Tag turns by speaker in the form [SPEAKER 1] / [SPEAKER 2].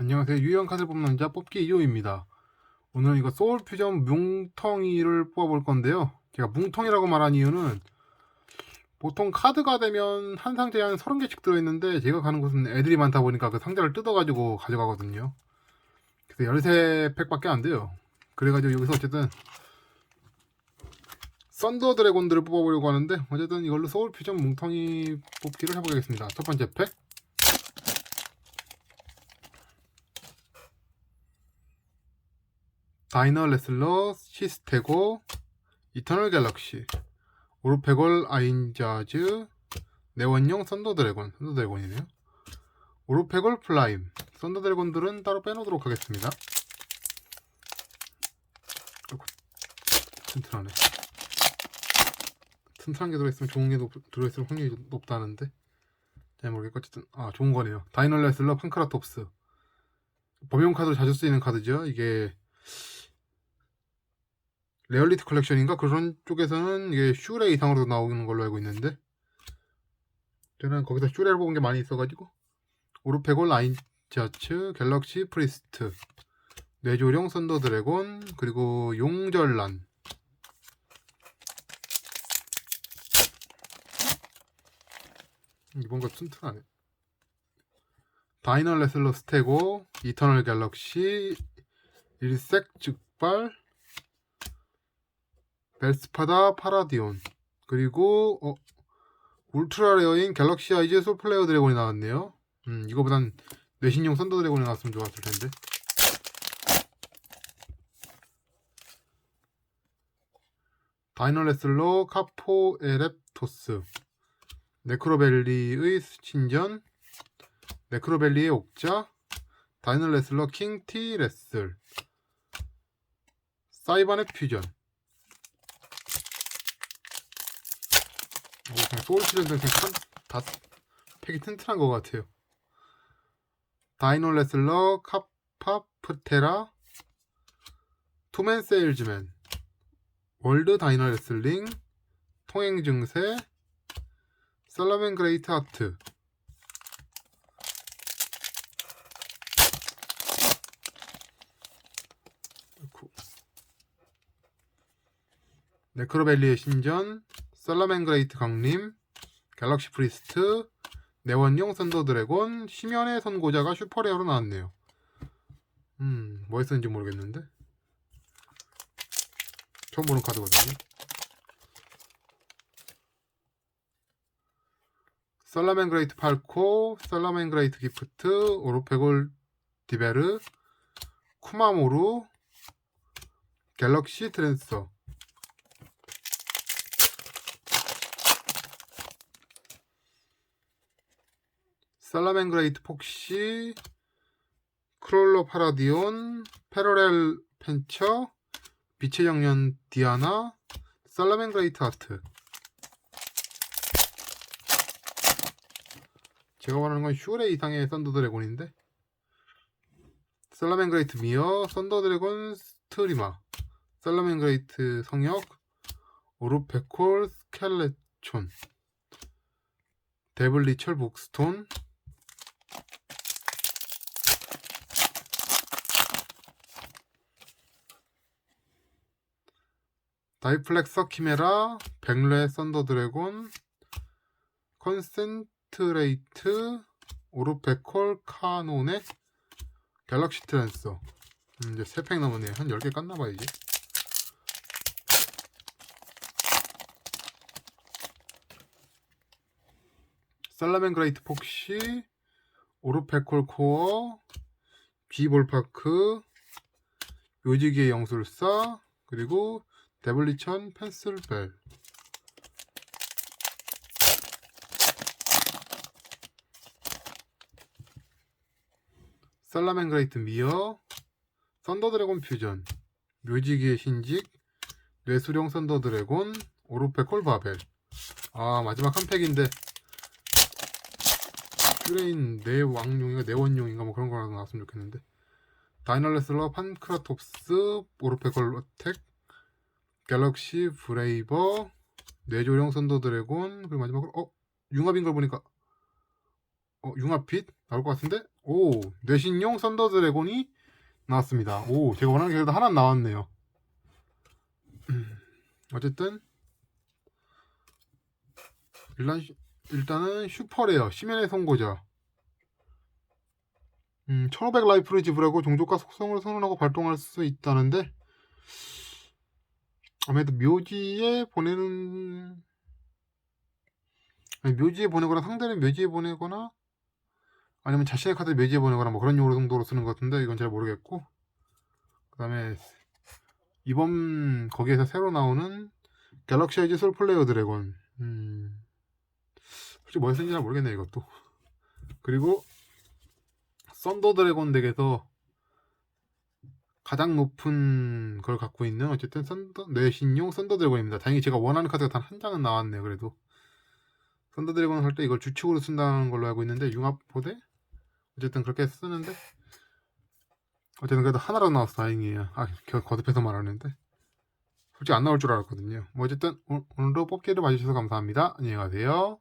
[SPEAKER 1] 안녕하세요. 유형 카드 뽑는 남자 뽑기 2호입니다. 오늘은 이거 소울 퓨전 뭉텅이를 뽑아볼 건데요. 제가 뭉텅이라고 말한 이유는 보통 카드가 되면 한 상자에 한 30개씩 들어있는데 제가 가는 곳은 애들이 많다 보니까 그 상자를 뜯어가지고 가져가거든요. 그래서 13팩밖에 안 돼요. 그래가지고 여기서 어쨌든 썬더 드래곤들을 뽑아보려고 하는데 어쨌든 이걸로 소울 퓨전 뭉텅이 뽑기를 해보겠습니다. 첫 번째 팩 다이너 레슬러 시스테고 이터널 갤럭시 오르페골 아인자즈 네원용 썬더 드래곤 썬더 드래곤이네요. 오르페골 플라임 썬더 드래곤들은 따로 빼놓도록 하겠습니다. 튼튼하네. 튼튼한 게 들어있으면 좋은 게 높, 들어있을 확률이 높다는데? 잘 모르겠고 어쨌든 아 좋은 거네요. 다이너 레슬러 판크라톱스. 범용 카드로 자주 쓰이는 카드죠? 이게 레얼리티 컬렉션인가? 그런 쪽에서는 이게 슈레 이상으로 나오는 걸로 알고 있는데. 저는 거기서 슈레를 뽑은 게 많이 있어가지고. 오르페골 아인자츠 갤럭시 프리스트 뇌조령 선더 드래곤 그리고 용절란. 이번 거 튼튼하네. 다이너 레슬러 스테고 이터널 갤럭시 일색 즉발 벨스파다 파라디온. 그리고 어, 울트라 레어인 갤럭시 아이즈 솔플레어 드래곤이 나왔네요. 음 이거보단 뇌신용 선더 드래곤이 나왔으면 좋았을 텐데. 다이너레슬러 카포 에랩토스. 네크로벨리의 수친전. 네크로벨리의 옥자. 다이너레슬러 킹티 레슬. 사이반의 퓨전 그냥 소울 퓨전들 그냥 참, 다 팩이 튼튼한 것 같아요. 다이노 레슬러 카파프테라 투맨 세일즈맨 월드 다이너 레슬링 통행 증세 살라멘 그레이트 아트. 아이고. 네크로벨리의 신전 살라멘 그레이트 강림 갤럭시 프리스트 네원용 선더 드래곤 심연의 선고자가 슈퍼레어로 나왔네요 음 뭐에 쓰는지 모르겠는데 처음 보는 카드거든요. 살라멘 그레이트 팔코, 살라멘 그레이트 기프트, 오로페골 디베르, 쿠마모루, 갤럭시 트랜서. 살라멘 그레이트 폭시, 크롤러 파라디온, 패러렐 펜처, 빛의 정년 디아나 살라멘 그레이트 아트. 제가 말하는 건 슈레 이상의 썬더 드래곤인데 살라멘 그레이트 미어 썬더 드래곤 스트리마 살라멘 그레이트 성역 오르페콜 스켈레촌 데블리 철 북스톤 다이플렉서 키메라, 백레 썬더 드래곤, 컨센트레이트, 오르페콜 카노네, 갤럭시 트랜서. 음, 이제 3팩 남았네요. 한 10개 깠나봐, 이제. 살라멘 그레이트 폭시, 오르페콜 코어, 비볼파크, 묘지기의 영술사, 그리고 데블리천 펜슬벨. 살라멘 그레이트 미어 썬더 드래곤 퓨전 묘지기의 신직 뇌수령 썬더 드래곤 오르페 콜 바벨. 아 마지막 한 팩인데. 슈레인 내왕용인가 내원용인가 뭐 그런 거라도 나왔으면 좋겠는데. 다이널레슬러 판크라톱스 오르페콜 어택 갤럭시 브레이버 뇌조령 선더 드래곤 그리고 마지막으로 어 융합인 걸 보니까 어 융합빛 나올 것 같은데 오 뇌신용 썬더 드래곤이 나왔습니다. 오 제가 원하는 게 하나 나왔네요. 음, 어쨌든 일단 일단은 슈퍼레어 심연의 선고자 음, 1500 라이프를 지불하고 종족과 속성을 선언하고 발동할 수 있다는데 아무래도 묘지에 보내는 아니, 묘지에 보내거나 상대는 묘지에 보내거나 아니면 자신의 카드를 묘지에 보내거나 뭐 그런 용으로 정도로 쓰는 것 같은데 이건 잘 모르겠고. 그 다음에 이번 거기에서 새로 나오는 갤럭시 아이즈 솔플레이어 드래곤 음. 솔직히 뭐에 쓰는지 잘 모르겠네 이것도. 그리고 썬더 드래곤 덱에서 가장 높은 걸 갖고 있는 어쨌든 썬더 뇌신용 썬더 드래곤입니다. 다행히 제가 원하는 카드가 단 한 장은 나왔네요. 그래도 썬더 드래곤 할때 이걸 주축으로 쓴다는 걸로 알고 있는데 융합 포대 어쨌든 그렇게 쓰는데 어쨌든 그래도 하나라도 나와서 다행이에요. 아 겨- 거듭해서 말하는데 솔직히 안 나올 줄 알았거든요. 뭐 어쨌든 오- 오늘도 뽑기를 봐주셔서 감사합니다. 안녕히 가세요.